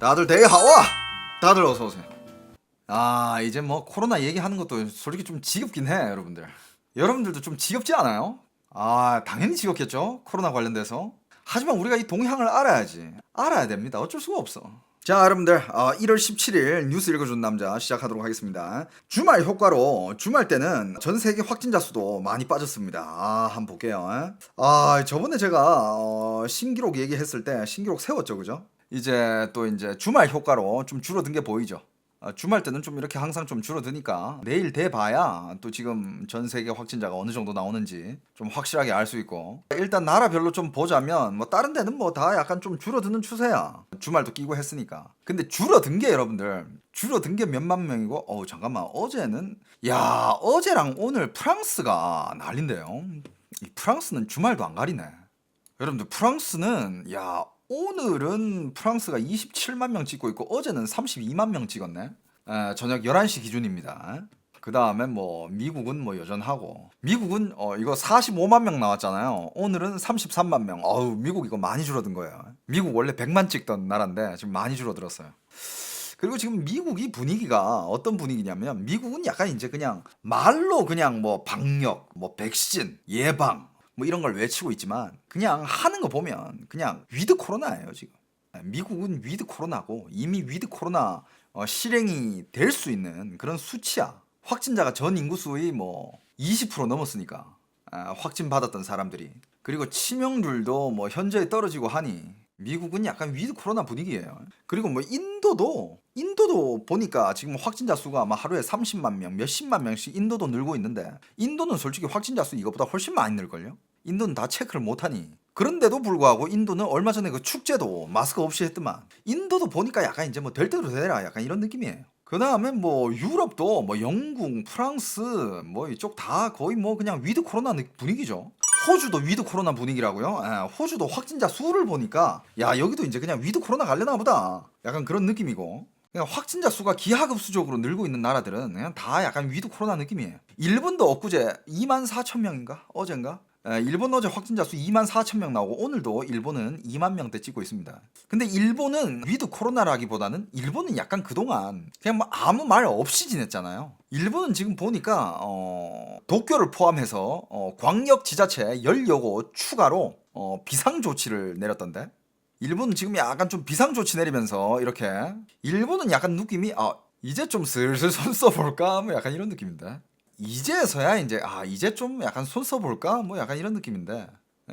다들 대하와 다들 어서 오세요. 아 이제 뭐 코로나 얘기하는 것도 솔직히 좀 지겹긴 해 여러분들. 여러분들도 좀 지겹지 않아요? 아 당연히 지겹겠죠 코로나 관련돼서. 하지만 우리가 이 동향을 알아야지. 알아야 됩니다. 어쩔 수가 없어. 자 여러분들 어, 1월 17일 뉴스 읽어준 남자 시작하도록 하겠습니다. 주말 효과로 주말 때는 전 세계 확진자 수도 많이 빠졌습니다. 아 한번 볼게요. 아 저번에 제가 어, 신기록 얘기했을 때 신기록 세웠죠, 그죠? 이제 또 이제 주말 효과로 좀 줄어든 게 보이죠. 아, 주말 때는 좀 이렇게 항상 좀 줄어드니까 내일 돼봐야 또 지금 전 세계 확진자가 어느 정도 나오는지 좀 확실하게 알 수 있고. 일단 나라별로 좀 보자면 뭐 다른 데는 뭐 다 약간 좀 줄어드는 추세야. 주말도 끼고 했으니까. 근데 줄어든 게 여러분들 줄어든 게 몇만 명이고 어우 잠깐만. 어제는 야 어제랑 오늘 프랑스가 난린데요. 이 프랑스는 주말도 안 가리네. 여러분들 프랑스는 야 오늘은 프랑스가 27만 명 찍고 있고 어제는 32만 명 찍었네. 에, 저녁 11시 기준입니다. 그 다음에 뭐 미국은 뭐 여전하고 미국은 어 이거 45만 명 나왔잖아요. 오늘은 33만 명. 어우 미국 이거 많이 줄어든 거예요. 미국 원래 100만 찍던 나라인데 지금 많이 줄어들었어요. 그리고 지금 미국이 분위기가 어떤 분위기냐면 미국은 약간 이제 그냥 말로 그냥 뭐 방역, 뭐 백신, 예방 뭐 이런 걸 외치고 있지만 그냥 하는 거 보면 그냥 위드 코로나예요 지금. 미국은 위드 코로나고 이미 위드 코로나 어, 실행이 될 수 있는 그런 수치야. 확진자가 전 인구수의 뭐 20% 넘었으니까 아, 확진 받았던 사람들이 그리고 치명률도 뭐 현저히 떨어지고 하니 미국은 약간 위드 코로나 분위기예요. 그리고 뭐 인 도도 인도도 보니까 지금 확진자 수가 아마 하루에 30만 명, 몇십만 명씩 인도도 늘고 있는데 인도는 솔직히 확진자 수 이거보다 훨씬 많이 늘걸요. 인도는 다 체크를 못하니 그런데도 불구하고 인도는 얼마 전에 그 축제도 마스크 없이 했더만 인도도 보니까 약간 이제 뭐 될 대로 되라 약간 이런 느낌이에요. 그 다음에 뭐 유럽도 뭐 영국, 프랑스 뭐 이쪽 다 거의 뭐 그냥 위드 코로나 느- 분위기죠. 호주도 위드 코로나 분위기라고요. 예, 호주도 확진자 수를 보니까 야 여기도 이제 그냥 위드 코로나 갈려나 보다. 약간 그런 느낌이고. 그냥 확진자 수가 기하급수적으로 늘고 있는 나라들은 그냥 다 약간 위드 코로나 느낌이에요. 일본도 엊그제 2만 4천 명인가 어젠가 에, 일본 어제 확진자 수 2만 4천 명 나오고 오늘도 일본은 2만 명대 찍고 있습니다. 근데 일본은 위드 코로나라기보다는 일본은 약간 그동안 그냥 뭐 아무 말 없이 지냈잖아요. 일본은 지금 보니까 어, 도쿄를 포함해서 어, 광역 지자체 열여고 추가로 어, 비상 조치를 내렸던데. 일본은 지금 약간 좀 비상 조치 내리면서 이렇게 일본은 약간 느낌이 아 이제 좀 슬슬 손 써볼까 뭐 약간 이런 느낌인데 이제서야 이제 아 이제 좀 약간 손 써볼까? 뭐 약간 이런 느낌인데.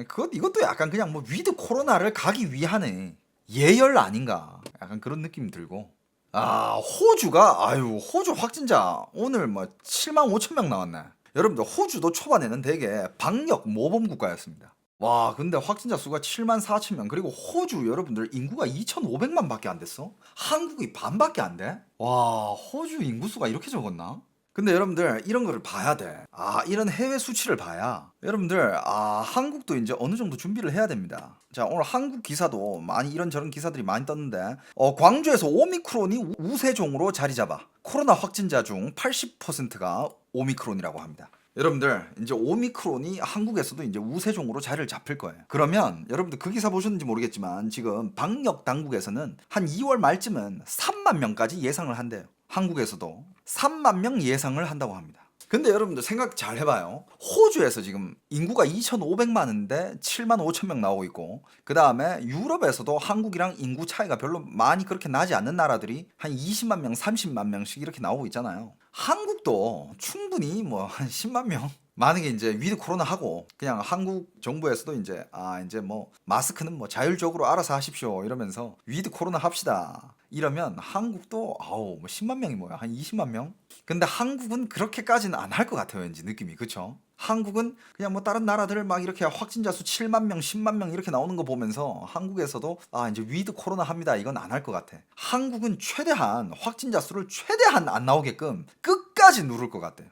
그것 이것도 약간 그냥 뭐 위드 코로나를 가기 위한의 예열 아닌가? 약간 그런 느낌이 들고. 아 호주가 아유 호주 확진자 오늘 뭐 7만 5천 명 나왔네. 여러분들 호주도 초반에는 되게 방역 모범 국가였습니다. 와 근데 확진자 수가 7만 4천 명. 그리고 호주 여러분들 인구가 2,500만 밖에 안 됐어? 한국이 반밖에 안돼와 호주 인구 수가 이렇게 적었나 근데 여러분들 이런 거를 봐야 돼. 아, 이런 해외 수치를 봐야 여러분들 아, 한국도 이제 어느 정도 준비를 해야 됩니다. 자, 오늘 한국 기사도 많이 이런저런 기사들이 많이 떴는데 어, 광주에서 오미크론이 우- 우세종으로 자리 잡아. 코로나 확진자 중 80%가 오미크론이라고 합니다. 여러분들 이제 오미크론이 한국에서도 이제 우세종으로 자리를 잡힐 거예요. 그러면 여러분들 그 기사 보셨는지 모르겠지만 지금 방역 당국에서는 한 2월 말쯤은 3만 명까지 예상을 한대요. 한국에서도 3만 명 예상을 한다고 합니다. 근데 여러분들 생각 잘 해봐요. 호주에서 지금 인구가 2,500만인데 7만 5천 명 나오고 있고, 그 다음에 유럽에서도 한국이랑 인구 차이가 별로 많이 그렇게 나지 않는 나라들이 한 20만 명, 30만 명씩 이렇게 나오고 있잖아요. 한국도 충분히 뭐 한 10만 명. 만약에 이제 위드 코로나 하고 그냥 한국 정부에서도 이제 아 이제 뭐 마스크는 뭐 자율적으로 알아서 하십시오 이러면서 위드 코로나 합시다. 이러면 한국도 아우 뭐 10만 명이 뭐야 한 20만 명? 근데 한국은 그렇게까지는 안 할 것 같아요 왠지 느낌이. 그쵸? 한국은 그냥 뭐 다른 나라들 막 이렇게 확진자 수 7만 명 10만 명 이렇게 나오는 거 보면서 한국에서도 아 이제 위드 코로나 합니다. 이건 안 할 것 같아. 한국은 최대한 확진자 수를 최대한 안 나오게끔 끝까지 누를 것 같아요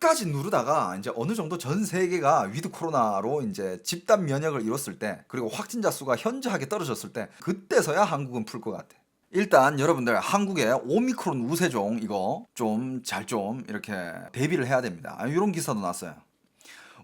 끝까지 누르다가 이제 어느 정도 전 세계가 위드 코로나로 이제 집단 면역을 이뤘을 때 그리고 확진자 수가 현저하게 떨어졌을 때 그때서야 한국은 풀 것 같아. 일단 여러분들 한국의 오미크론 우세종 이거 좀 잘좀 이렇게 대비를 해야 됩니다. 아, 이런 기사도 났어요.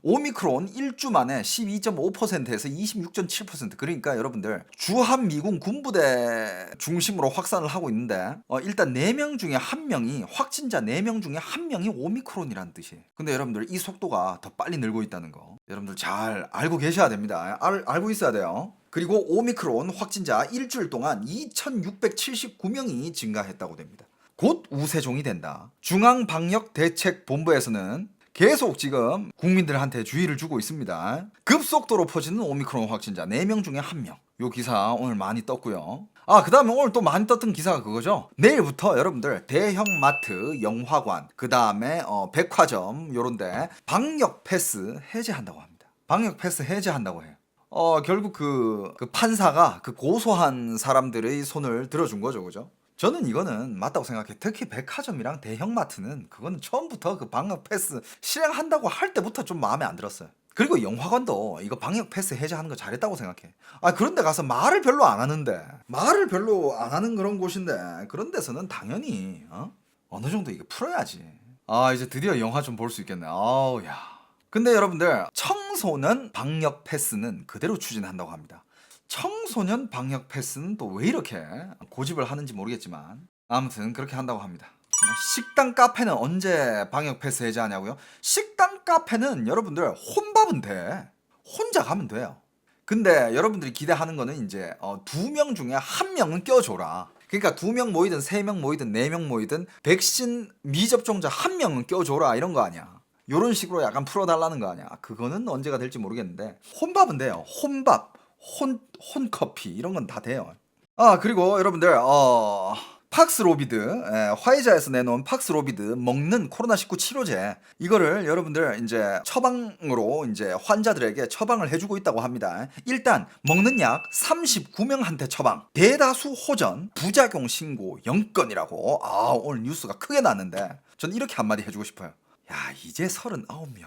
오미크론 1주 만에 12.5%에서 26.7% 그러니까 여러분들 주한 미군 군부대 중심으로 확산을 하고 있는데 어, 일단 4명 중에 1명이 확진자 4명 중에 1명이 오미크론이라는 뜻이에요. 근데 여러분들 이 속도가 더 빨리 늘고 있다는 거 여러분들 잘 알고 계셔야 됩니다. 알, 알고 있어야 돼요. 그리고 오미크론 확진자 일주일 동안 2,679명이 증가했다고 됩니다. 곧 우세종이 된다. 중앙방역대책본부에서는 계속 지금 국민들한테 주의를 주고 있습니다. 급속도로 퍼지는 오미크론 확진자 4명 중에 1명. 요 기사 오늘 많이 떴고요. 아, 그 다음에 오늘 또 많이 떴던 기사가 그거죠. 내일부터 여러분들 대형 마트, 영화관, 그 다음에 어, 백화점 요런데 방역 패스 해제한다고 합니다. 방역 패스 해제한다고 해요. 어, 결국 그, 그 판사가 그 고소한 사람들의 손을 들어준 거죠, 그죠? 저는 이거는 맞다고 생각해. 특히 백화점이랑 대형마트는 그거는 처음부터 그 방역 패스 실행한다고 할 때부터 좀 마음에 안 들었어요. 그리고 영화관도 이거 방역 패스 해제하는 거 잘했다고 생각해. 아 그런데 가서 말을 별로 안 하는데 말을 별로 안 하는 그런 곳인데 그런 데서는 당연히 어? 어느 정도 이게 풀어야지. 아 이제 드디어 영화 좀 볼 수 있겠네. 아우 야. 근데 여러분들 청소년 방역 패스는 그대로 추진한다고 합니다. 청소년 방역 패스는 또 왜 이렇게 고집을 하는지 모르겠지만 아무튼 그렇게 한다고 합니다. 뭐 식당 카페는 언제 방역 패스 해제하냐고요? 식당 카페는 여러분들 혼밥은 돼. 혼자 가면 돼요. 근데 여러분들이 기대하는 거는 이제 어, 두 명 중에 한 명은 껴줘라. 그러니까 두 명 모이든 세 명 모이든 네 명 모이든 백신 미접종자 한 명은 껴줘라 이런 거 아니야. 요런 식으로 약간 풀어달라는 거 아니야. 그거는 언제가 될지 모르겠는데 혼밥은 돼요. 혼밥, 혼 혼커피 이런 건 다 돼요. 아 그리고 여러분들 어 팍스 로비드 예, 화이자에서 내놓은 팍스 로비드 먹는 코로나19 치료제 이거를 여러분들 이제 처방으로 이제 환자들에게 처방을 해주고 있다고 합니다. 일단 먹는 약 39명한테 처방 대다수 호전 부작용 신고 0건이라고 아 오늘 뉴스가 크게 났는데 전 이렇게 한마디 해주고 싶어요. 야 이제 39명이야.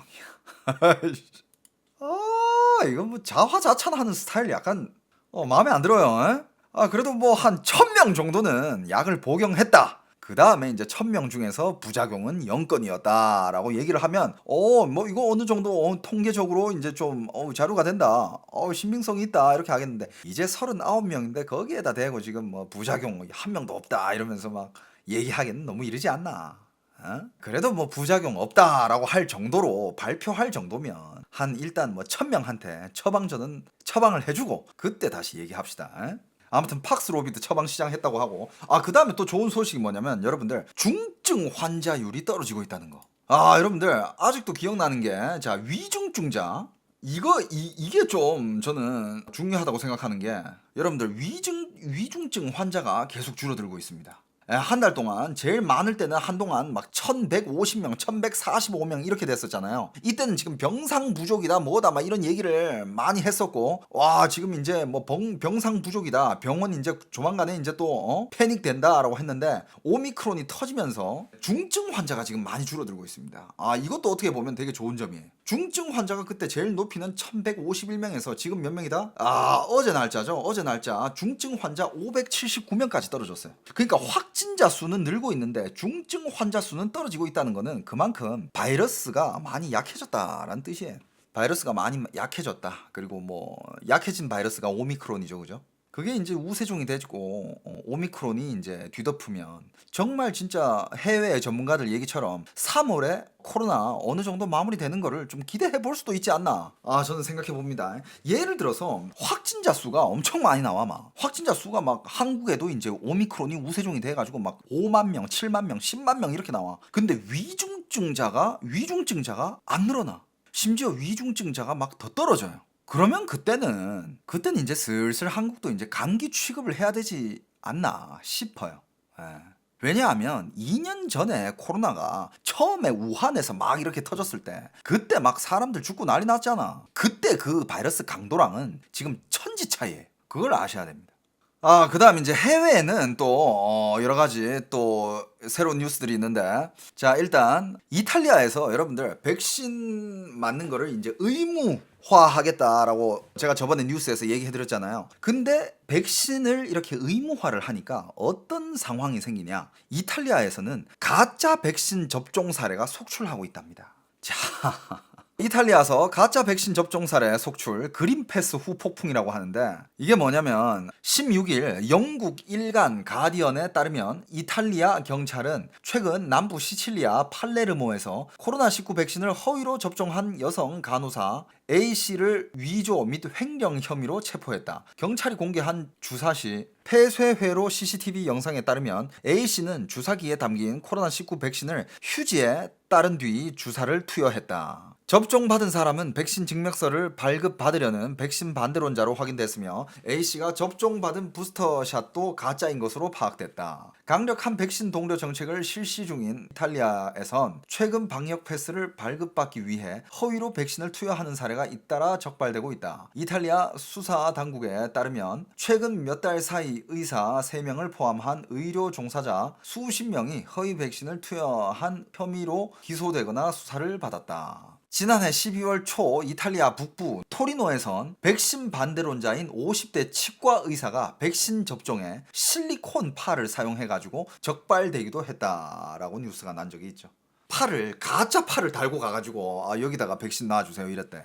아 이거 뭐 자화자찬하는 스타일 약간 어, 마음에 안 들어요. 에? 아 그래도 뭐 한 천 명 정도는 약을 복용했다. 그 다음에 이제 천 명 중에서 부작용은 0건이었다라고 얘기를 하면 어 뭐 이거 어느 정도 어, 통계적으로 이제 좀 어, 자료가 된다. 어 신빙성이 있다 이렇게 하겠는데 이제 39명인데 거기에다 대고 지금 뭐 부작용 한 명도 없다 이러면서 막 얘기하기는 너무 이르지 않나. 어? 그래도 뭐 부작용 없다라고 할 정도로 발표할 정도면 한 일단 뭐 천명한테 처방전은 처방을 해주고 그때 다시 얘기합시다. 에? 아무튼 팍스 로비드 처방 시작했다고 하고 아 그 다음에 또 좋은 소식이 뭐냐면 여러분들 중증 환자율이 떨어지고 있다는 거. 아 여러분들 아직도 기억나는 게 자 위중증자 이거 이, 이게 좀 저는 중요하다고 생각하는 게 여러분들 위중 위중증 환자가 계속 줄어들고 있습니다. 한 달 동안 제일 많을 때는 한동안 막 1150명, 1145명 이렇게 됐었잖아요. 이때는 지금 병상 부족이다 뭐다 막 이런 얘기를 많이 했었고 와 지금 이제 뭐 병, 병상 부족이다 병원 이제 조만간에 이제 또 어? 패닉 된다라고 했는데 오미크론이 터지면서 중증 환자가 지금 많이 줄어들고 있습니다. 아 이것도 어떻게 보면 되게 좋은 점이에요. 중증 환자가 그때 제일 높이는 1151명에서 지금 몇 명이다? 아 어제 날짜죠. 어제 날짜 중증 환자 579명까지 떨어졌어요. 그러니까 확진자 수는 늘고 있는데 중증 환자 수는 떨어지고 있다는 거는 그만큼 바이러스가 많이 약해졌다라는 뜻이에요. 바이러스가 많이 약해졌다. 그리고 뭐 약해진 바이러스가 오미크론이죠, 그죠? 그게 이제 우세종이 되고 어, 오미크론이 이제 뒤덮으면 정말 진짜 해외 전문가들 얘기처럼 3월에 코로나 어느 정도 마무리되는 거를 좀 기대해 볼 수도 있지 않나. 아 저는 생각해 봅니다. 예를 들어서 확진자 수가 엄청 많이 나와 막 확진자 수가 막 한국에도 이제 오미크론이 우세종이 돼가지고 막 5만 명, 7만 명, 10만 명 이렇게 나와. 근데 위중증자가 위중증자가 안 늘어나. 심지어 위중증자가 막 더 떨어져요. 그러면 그때는 그때는 이제 슬슬 한국도 이제 감기 취급을 해야 되지 않나 싶어요. 예. 왜냐하면 2년 전에 코로나가 처음에 우한에서 막 이렇게 터졌을 때 그때 막 사람들 죽고 난리 났잖아. 그때 그 바이러스 강도랑은 지금 천지 차이에 그걸 아셔야 됩니다. 아, 그 다음 이제 해외에는 또, 어, 여러 가지 또 새로운 뉴스들이 있는데. 자, 일단, 이탈리아에서 여러분들 백신 맞는 거를 이제 의무화 하겠다라고 제가 저번에 뉴스에서 얘기해 드렸잖아요. 근데 백신을 이렇게 의무화를 하니까 어떤 상황이 생기냐. 이탈리아에서는 가짜 백신 접종 사례가 속출하고 있답니다. 자. 이탈리아서 가짜 백신 접종 사례 속출 그린 패스 후 폭풍이라고 하는데 이게 뭐냐면 16일 영국 일간 가디언에 따르면 이탈리아 경찰은 최근 남부 시칠리아 팔레르모에서 코로나19 백신을 허위로 접종한 여성 간호사 A씨를 위조 및 횡령 혐의로 체포했다. 경찰이 공개한 주사 시 폐쇄회로 CCTV 영상에 따르면 A씨는 주사기에 담긴 코로나19 백신을 휴지에 따른 뒤 주사를 투여했다. 접종받은 사람은 백신 증명서를 발급받으려는 백신 반대론자로 확인됐으며 A씨가 접종받은 부스터샷도 가짜인 것으로 파악됐다. 강력한 백신 동료 정책을 실시 중인 이탈리아에선 최근 방역 패스를 발급받기 위해 허위로 백신을 투여하는 사례가 잇따라 적발되고 있다. 이탈리아 수사 당국에 따르면 최근 몇 달 사이 의사 3명을 포함한 의료 종사자 수십 명이 허위 백신을 투여한 혐의로 기소되거나 수사를 받았다. 지난해 12월 초 이탈리아 북부 토리노에선 백신 반대론자인 50대 치과 의사가 백신 접종에 실리콘 팔을 사용해가지고 적발되기도 했다라고 뉴스가 난 적이 있죠. 팔을 가짜 팔을 달고 가가지고 아, 여기다가 백신 놔주세요 이랬대.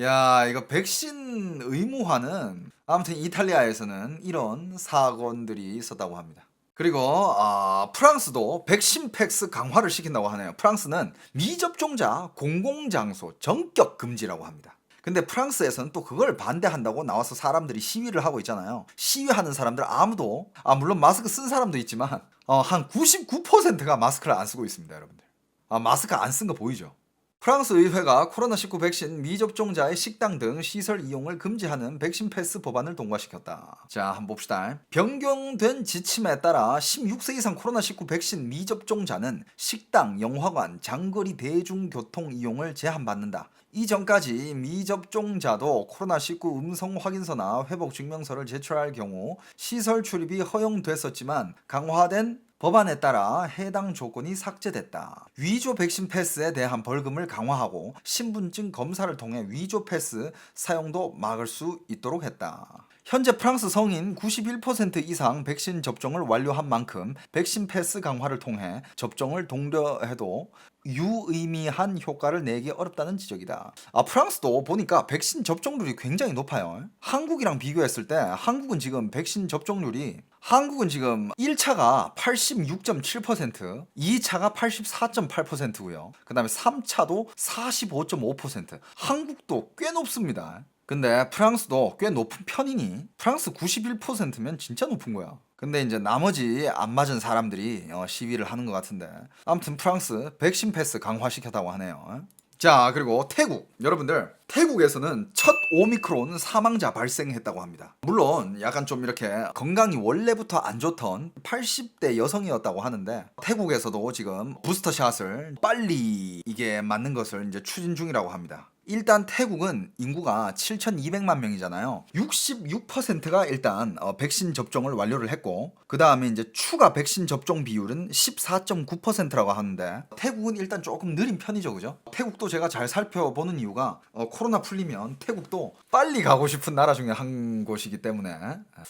야 이거 백신 의무화는 아무튼 이탈리아에서는 이런 사건들이 있었다고 합니다. 그리고 아, 프랑스도 백신 팩스 강화를 시킨다고 하네요. 프랑스는 미접종자 공공장소 전격 금지라고 합니다. 근데 프랑스에서는 또 그걸 반대한다고 나와서 사람들이 시위를 하고 있잖아요. 시위하는 사람들 아무도 아 물론 마스크 쓴 사람도 있지만 어, 한 99%가 마스크를 안 쓰고 있습니다, 여러분들. 아 마스크 안 쓴 거 보이죠? 프랑스 의회가 코로나19 백신 미접종자의 식당 등 시설 이용을 금지하는 백신 패스 법안을 통과시켰다. 자, 한번 봅시다. 변경된 지침에 따라 16세 이상 코로나19 백신 미접종자는 식당, 영화관, 장거리 대중교통 이용을 제한받는다. 이전까지 미접종자도 코로나19 음성 확인서나 회복 증명서를 제출할 경우 시설 출입이 허용됐었지만 강화된 법안에 따라 해당 조건이 삭제됐다. 위조 백신 패스에 대한 벌금을 강화하고 신분증 검사를 통해 위조 패스 사용도 막을 수 있도록 했다. 현재 프랑스 성인 91% 이상 백신 접종을 완료한 만큼 백신 패스 강화를 통해 접종을 동료해도 유의미한 효과를 내기 어렵다는 지적이다. 아, 프랑스도 보니까 백신 접종률이 굉장히 높아요. 한국이랑 비교했을 때 한국은 지금 백신 접종률이 한국은 지금 1차가 86.7%, 2차가 84.8%고요. 그다음에 3차도 45.5%. 한국도 꽤 높습니다. 근데 프랑스도 꽤 높은 편이니 프랑스 91%면 진짜 높은 거야. 근데 이제 나머지 안 맞은 사람들이 어, 시위를 하는 것 같은데 아무튼 프랑스 백신 패스 강화시켰다고 하네요. 자 그리고 태국 여러분들 태국에서는 첫 오미크론 사망자 발생했다고 합니다. 물론 약간 좀 이렇게 건강이 원래부터 안 좋던 80대 여성이었다고 하는데 태국에서도 지금 부스터 샷을 빨리 이게 맞는 것을 이제 추진 중이라고 합니다. 일단 태국은 인구가 7,200만 명이잖아요. 66%가 일단 어, 백신 접종을 완료를 했고 그 다음에 이제 추가 백신 접종 비율은 14.9%라고 하는데 태국은 일단 조금 느린 편이죠, 그죠? 태국도 제가 잘 살펴보는 이유가 어, 코로나 풀리면 태국도 빨리 가고 싶은 나라 중에 한 곳이기 때문에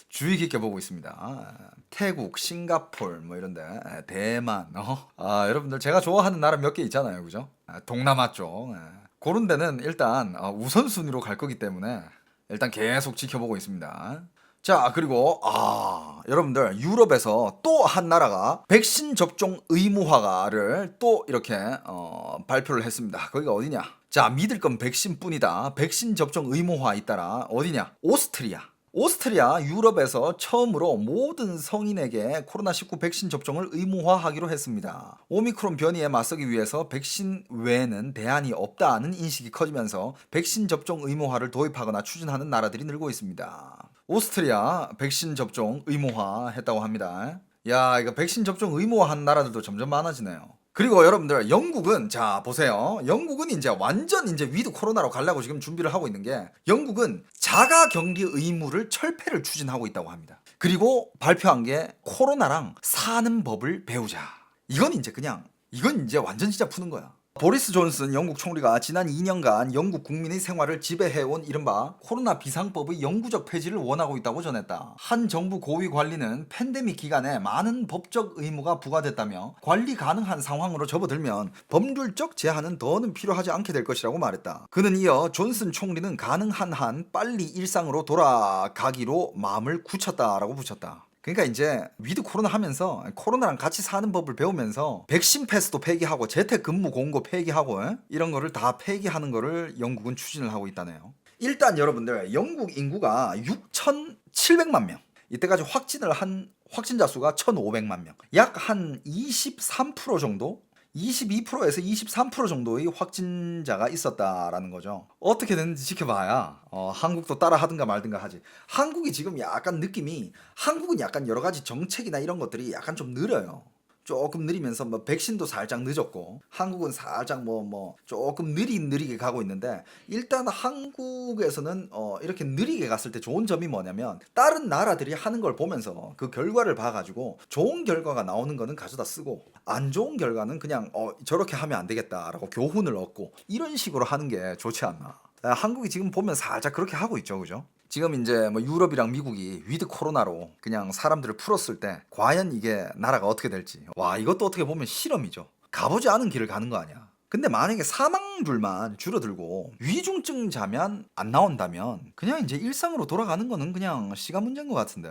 주의 깊게 보고 있습니다. 태국, 싱가폴 뭐 이런데 대만, 어? 아 여러분들 제가 좋아하는 나라 몇 개 있잖아요, 그죠? 아, 동남아 쪽. 예. 그런 데는 일단 어, 우선순위로 갈 거기 때문에 일단 계속 지켜보고 있습니다. 자, 그리고 아, 여러분들 유럽에서 또 한 나라가 백신 접종 의무화를 또 이렇게 어, 발표를 했습니다. 거기가 어디냐? 자, 믿을 건 백신뿐이다. 백신 접종 의무화 잇따라 어디냐? 오스트리아. 오스트리아 유럽에서 처음으로 모든 성인에게 코로나19 백신 접종을 의무화하기로 했습니다. 오미크론 변이에 맞서기 위해서 백신 외에는 대안이 없다는 인식이 커지면서 백신 접종 의무화를 도입하거나 추진하는 나라들이 늘고 있습니다. 오스트리아 백신 접종 의무화 했다고 합니다. 야, 이거 백신 접종 의무화한 나라들도 점점 많아지네요. 그리고 여러분들 영국은 자 보세요. 영국은 이제 완전 이제 위드 코로나로 가려고 지금 준비를 하고 있는 게 영국은 자가 격리 의무를 철폐를 추진하고 있다고 합니다. 그리고 발표한 게 코로나랑 사는 법을 배우자. 이건 이제 그냥 이건 이제 완전 진짜 푸는 거야. 보리스 존슨 영국 총리가 지난 2년간 영국 국민의 생활을 지배해온 이른바 코로나 비상법의 영구적 폐지를 원하고 있다고 전했다. 한 정부 고위 관리는 팬데믹 기간에 많은 법적 의무가 부과됐다며 관리 가능한 상황으로 접어들면 법률적 제한은 더는 필요하지 않게 될 것이라고 말했다. 그는 이어 존슨 총리는 가능한 한 빨리 일상으로 돌아가기로 마음을 굳혔다라고 붙였다. 그러니까 이제 위드 코로나 하면서 코로나랑 같이 사는 법을 배우면서 백신 패스도 폐기하고 재택 근무 공고 폐기하고 에? 이런 거를 다 폐기하는 거를 영국은 추진을 하고 있다네요. 일단 여러분들 영국 인구가 6,700만 명. 이때까지 확진을 한 확진자 수가 1,500만 명. 약 한 23% 정도 22%에서 23% 정도의 확진자가 있었다라는 거죠. 어떻게 됐는지 지켜봐야 어, 한국도 따라 하든가 말든가 하지. 한국이 지금 약간 느낌이 한국은 약간 여러 가지 정책이나 이런 것들이 약간 좀 느려요. 조금 느리면서 뭐 백신도 살짝 늦었고 한국은 살짝 뭐뭐 조금 느리 느리게 가고 있는데 일단 한국에서는 어 이렇게 느리게 갔을 때 좋은 점이 뭐냐면 다른 나라들이 하는 걸 보면서 그 결과를 봐가지고 좋은 결과가 나오는 거는 가져다 쓰고 안 좋은 결과는 그냥 어 저렇게 하면 안 되겠다라고 교훈을 얻고 이런 식으로 하는 게 좋지 않나. 아, 한국이 지금 보면 살짝 그렇게 하고 있죠, 그죠? 지금 이제 뭐 유럽이랑 미국이 위드 코로나로 그냥 사람들을 풀었을 때 과연 이게 나라가 어떻게 될지 와 이것도 어떻게 보면 실험이죠. 가보지 않은 길을 가는 거 아니야. 근데 만약에 사망률만 줄어들고 위중증 자면 안 나온다면 그냥 이제 일상으로 돌아가는 거는 그냥 시간 문제인 것 같은데